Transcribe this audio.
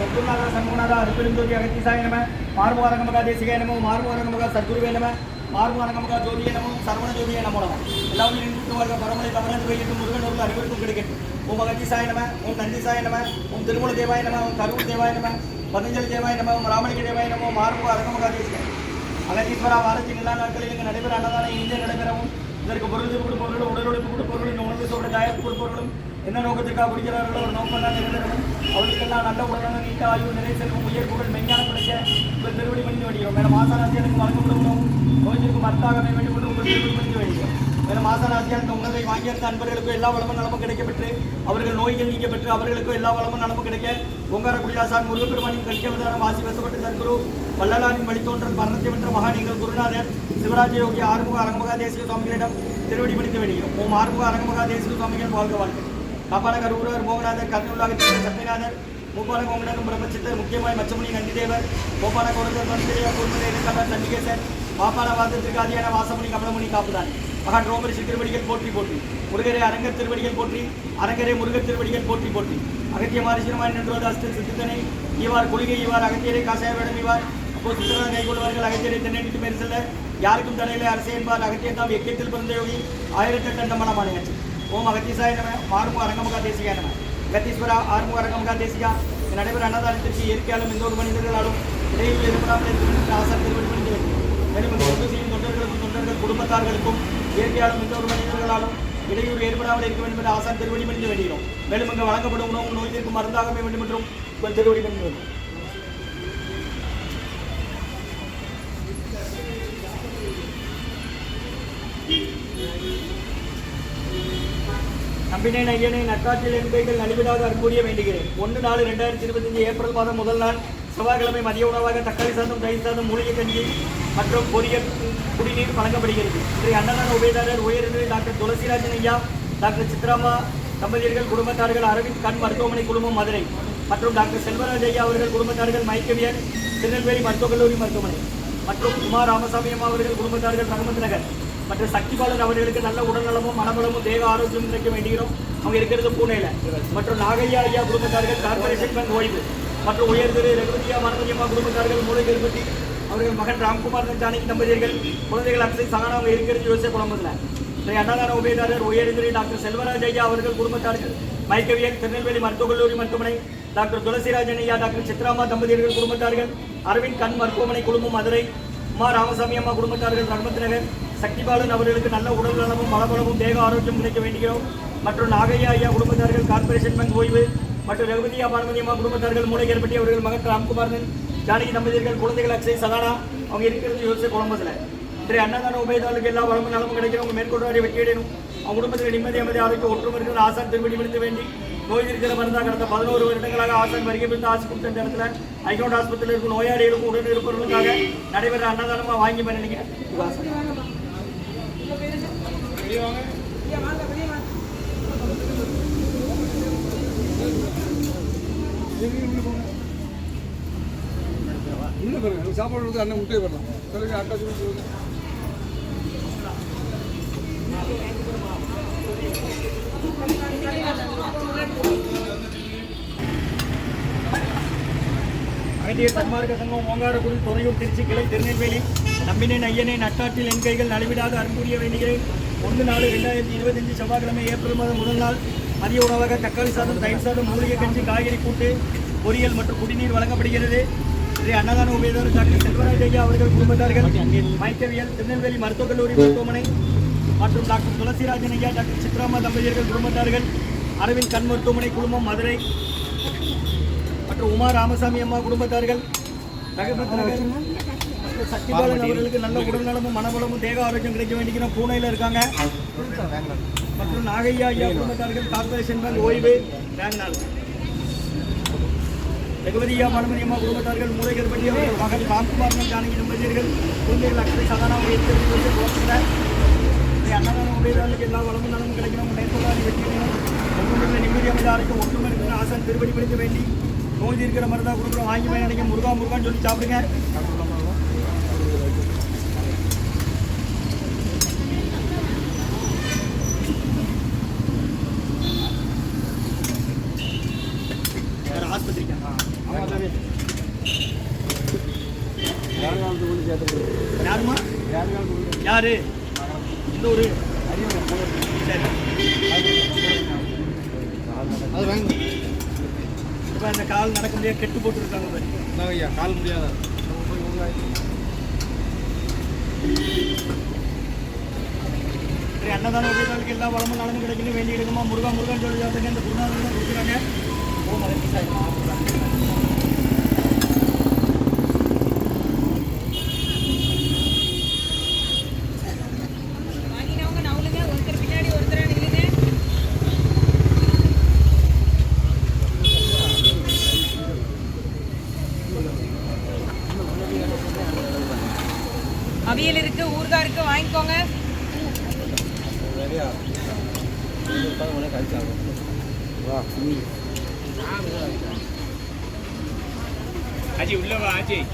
சத்குருநாத சண்முகநாத அன்பெருஞ்சோதி அகத்திசாய நம மார்முகரங்கமகா தேசிகாய நமோ மார்முகரங்கமகா சத்குருவே நம மார்முகரங்கமகா ஜோதிய நமோ சரவண ஜோதிய நமோ நம எல்லாம் நின்று வாழ்க பரமலை தவறாது வைக்கட்டும் முருகன் ஒரு அறிவிற்கும் கிடைக்கட்டும் ஓம் அகத்திசாய நம ஓம் நந்திசாய நம ஓம் திருமூல தேவாய நம ஓம் கரூர் தேவாய நம பதஞ்சலி தேவாய நம ஓம் ராமலிங்க தேவாய நம ஓம் மார்முக தேசிகாய அகத்தீஸ்வரா வாரத்தின் எல்லா நாட்களில் இங்கு நடைபெற அன்னதானம் இங்கே நடைபெறவும். இதற்கு பொருள் கொடு பொருள் உடலுழைப்பு கொடு பொருள் இந்த உணவு சோட தயாரிப்பு கொடு என்ன நோக்கத்திற்காக குடிக்கிறார்களோ ஒரு நோக்கம் தான் நிறைவேறவும். அவர்களுக்கெல்லாம் நல்ல உடலான நீட்ட ஆய்வு நிலை செல்வம் உயர் புகழ் மெஞ்ஞான கிடைக்க உங்கள் திருவடி பண்ணி வேண்டியோம் மேலும் மாசாராசியனுக்கு வழங்கப்படும் உணவும் நோய்க்கு மருத்தாக வேண்டும் கொண்டு உங்கள் திருவடி பண்ணி வேண்டியோம் மேலும் மாசாராசியாருக்கு உணவை வாங்கியிருந்த அன்பர்களுக்கும் எல்லா வளமும் நலமும் கிடைக்கப்பெற்று அவர்கள் நோய்கள் நீங்க பெற்று அவர்களுக்கும் எல்லா வளமும் நலமும் கிடைக்க ஓங்கார குடியாசான் முருகப்பெருமானின் கல்வியவதாரம் ஆசி வசப்பட்டு சர்க்குரு வள்ளலாரின் வழித்தோன்றல் மரணத்தை வென்ற மகாநீங்கள் குருநாதர் சிவராஜ யோகி ஆறுமுக அரங்கமகா தேசிக சுவாமிகளிடம் திருவடி பிடித்து வெளியும் ஓம் ஆறுமுக அரங்கமகா தேசிக சுவாமிகள் வாழ்க வாழ்க்கை காப்பாளகர் ஊரர் மோகநாதர் கர்ணூலாக சத்தியநாதர் மூப்பான கோங்கடகம் பிரம்மச்சித்தர் முக்கியமாய் மச்சமுனி நந்திதேவர் கோபால கோடந்தர் மந்திரிய நந்திகேசர் பாப்பான வாதத்திற்கு ஆதியான வாசமுனி காப்புதான். மகான் ரோமரிசி திருவடிகள் போற்றி போற்றி. முருகரே அரங்க திருவடிகள் போற்றி. அரங்கரே முருகர் திருவடிகள் போற்றி போற்றி. அகத்திய மாரிசிரமாய் நின்றுவது அஸ்த சித்தித்தனை இவார் கொள்கை இவார் அகத்தியரை காசாய வேடம் இவார் அப்போ கை கொள்வார்கள் அகத்தியரை தென்னடித்து மேல் செல்ல யாருக்கும் தடையிலே அரசே என்பார் அகத்தியர் தாம் எக்கத்தில் பிறந்த யோகி. ஆயிரத்தெட்டு அண்டமான மாநிலச்சு ஓம் அகத்தியசாய நம. மாறுமுக அரங்கமுகா தேசிகா நம. அகத்தீஸ்வரா ஆறுமுக அரங்கமுகா தேசிகா. நடைபெற அன்னதானத்திற்கு இயற்கையாலும் எந்த ஒரு மனிதர்களாலும் இடையில் இருப்பதாமல் ஆசார் திருவடி பணிந்து மேலும் இந்த தொண்டு செய்யும் தொண்டர்களுக்கும் தொண்டர்கள் குடும்பத்தார்களுக்கும் இயற்கையாலும் எந்த ஒரு மனிதர்களாலும் இடையூறு ஏற்படாமல் இருக்க வேண்டும் என்று ஆசான் திருவடி பணிந்து வேண்டுகிறோம். மேலும் இங்கு வழங்கப்படும் உணவு நோய் தீர்க்கும் மருந்தாக வேண்டும் என்றும் திருவடி பணிந்து வேண்டும் நம்பினேன் ஐயனை நக்காற்றில் என்பைகள் நலிவிடாத அற்புரிய வேண்டுகிறேன். ஒன்று நாலு ரெண்டாயிரத்தி இருபத்தஞ்சு ஏப்ரல் மாதம் முதல் நாள் செவ்வாய்க்கிழமை மதிய உணவாக தக்காளி சாதம் தயிர் சாதம் மூலிகை கஞ்சி மற்றும் பொரியல் குடிநீர் வழங்கப்படுகிறது. இன்றைய அன்னதான உபயதாரர் உயர்நிலை டாக்டர் துளசிராஜன் ஐயா டாக்டர் சித்ராமா தம்பதியர்கள் குடும்பத்தார்கள் அரவிந்த் கண் மருத்துவமனை குழுமம் மதுரை மற்றும் டாக்டர் செல்வராஜ் ஐயா அவர்கள் குடும்பத்தார்கள் மைக்கவியர் திருநெல்வேலி மருத்துவக் கல்லூரி மருத்துவமனை மற்றும் குமார் ராமசாமி அம்மா அவர்கள் குடும்பத்தார்கள் ரங்கமத் நகர். மற்ற சக்திபாளர் அவர்களுக்கு நல்ல உடல்நலமும் மனபலமும் தேக ஆரோக்கியம் கிடைக்க வேண்டுகிறோம் அவங்க இருக்கிறது பூனேல. மற்றும் நாகையா ஐயா குடும்பத்தார்கள் கார்பரேஷன் பேங்க் ஓய்வு மற்றும் உயர்திரு ரகுதியா ரகுபதியா குடும்பத்தார்கள் மூளை கருப்பட்டி அவர்கள் மகன் ராம்குமார் ஜானகி தம்பதியர்கள் குழந்தைகள் அக்ஷய் சகானா இருக்கிறது யோசிச்ச குழம்புல இன்றைய அன்னதான உபயதாரர் உயர் டாக்டர் செல்வராஜ் ஐயா அவர்கள் குடும்பத்தார்கள் மைக்கவியல் திருநெல்வேலி மருத்துவக் கல்லூரி மருத்துவமனை டாக்டர் துளசிராஜன் ஐயா டாக்டர் சித்ராமா தம்பதியர்கள் குடும்பத்தார்கள் அரவிந்த் கண் மருத்துவமனை குழுமம் மதுரை உமா ராமசாமி அம்மா குடும்பத்தார்கள் ரங்கமத் நகர் சக்திபாலன் அவர்களுக்கு நல்ல உடல் நலமும் மலபலமும் தேக ஆரோக்கியம் கிடைக்க வேண்டுகிறோம். மற்றும் நாகையா ஐயா குடும்பத்தார்கள் கார்பரேஷன் பேங்க் ஓய்வு. மற்றும் ரகுபதியா பார்வதி அம்மா குடும்பத்தார்கள் மூளைகேற்பட்டி அவர்கள் மகன் ராம்குமாரன் ஜானகி தம்பதியர்கள் குழந்தைகள் அக்ஷய் சதானா அவங்க இருக்கிறது யோசிச்சு குழம்புல இன்றைய அன்னதான உபயதாளுக்கு எல்லா வளமும் நலமும் கிடைக்கிறவங்க மேற்கொண்டு வெற்றியடையணும் அவங்க குடும்பத்தில் நிம்மதி அமைதி ஆரோக்கிய ஒற்றுமை இருக்கிற ஆசான் திருவடி விழுந்து வேண்டி நோய் இருக்கிற மருந்தாக கடந்த பதினோரு வருடங்களாக ஆசான் வருகை பிடித்து ஆசி கொடுத்த இந்த இடத்துல ஐகோண்ட் ஆஸ்பத்திரியில் இருக்கும் நோயாளிகளுக்கும் உடன் இருப்பவர்களுக்காக நடைபெற அன்னதானமாக வாங்கி பண்ணி நினைக்கிறேன் இது ஆசான். உள்ள பாருங்க சாப்பாடு கொடுத்து அண்ணன் முட்டையை வரலாம் சொல்லுங்க அக்கா சொல்லி சொல்லுங்க சன்மார்க்க சங்கம் ஓங்காரக்குடி துறையூர் திருச்சி கிளை திருநெல்வேலி நம்பினேன் ஐயனே நட்டாற்றில் என் கைகள் நலிவிடாத அன்புரிய வேண்டுகிறேன் ஒன்று நாலு ரெண்டாயிரத்தி இருபத்தஞ்சு செவ்வாய்க்கிழமை ஏப்ரல் மாதம் முதல் நாள் மதிய உணவாக தக்காளி சாதம் தயிர் சாதம் மூலிகை கஞ்சி காய்கறி கூட்டு பொரியல் மற்றும் குடிநீர் வழங்கப்படுகிறது. ஸ்ரீ அன்னதான உபயோகம் டாக்டர் செல்வராஜ் ஐயா அவர்கள் குடும்பத்தார்கள் மைக்கவியல் திருநெல்வேலி மருத்துவக் கல்லூரி மருத்துவமனை மற்றும் டாக்டர் துளசிராஜன் ஐயா டாக்டர் சித்ராமா தம்பதியர்கள் குடும்பத்தார்கள் அரவிந்த் கண் மருத்துவமனை குழுமம் மதுரை மற்றும் உமா ராமசாமி அம்மா குடும்பத்தார்கள் ரகுபத் நகர் சக்திபாலன் அவர்களுக்கு நல்ல உடல்நலமும் மனபலமும் தேக ஆரோக்கியம் கிடைக்க வேண்டிக்கிறோம் பூனையில் இருக்காங்க. மற்றும் நாகையா ஐயா குடும்பத்தார்கள் கார்பரேஷன் பேங்க் ஓய்வு வேங்கனால் ரகுபதியா மனுமதி அம்மா குடும்பத்தார்கள் மூளைகள் பற்றி அவர்கள் மகன் ராம்குமார் ஜானகி தம்பதியர்கள் குழந்தைகள் அக்ஷய் குழந்தைகள் அன்னதான உபயோகாளுக்கு எல்லா வளமும் நலமும் கிடைக்கணும். நேர்கொள்ளாதி வெற்றி வேணும் ஒன்றுமில்லை நிம்மதி அமைதாருக்கு ஒற்றுமை இருக்கிற ஆசான் திருப்படி பிடிக்க வேண்டி. நோய் தீர்க்கிற மருந்தா கொடுக்குறோம். வாங்கி போய் நினைக்க முருகா முருகான்னு சொல்லி சாப்பிடுங்க. யாருமா யாரு சரி. அது வாங்க இப்போ அந்த கால் நடக்க முடியாது கெட்டு போட்டுருக்காங்க பாரு. ஐயா கால் முடியாத? அன்னதான உபயோகிகளுக்கு எல்லா வளமும் நலனும் கிடைக்கணும். வேண்டி எடுக்குமா முருகா முருகன் சொல்லி இந்த குருநாதன் தான் கொடுக்குறாங்க? ஓ மலைக்கு அவியல் இருக்கு ஊறுகாய் இருக்கு வாங்கிக்கோங்க. அஜி உள்ள வா அஜய்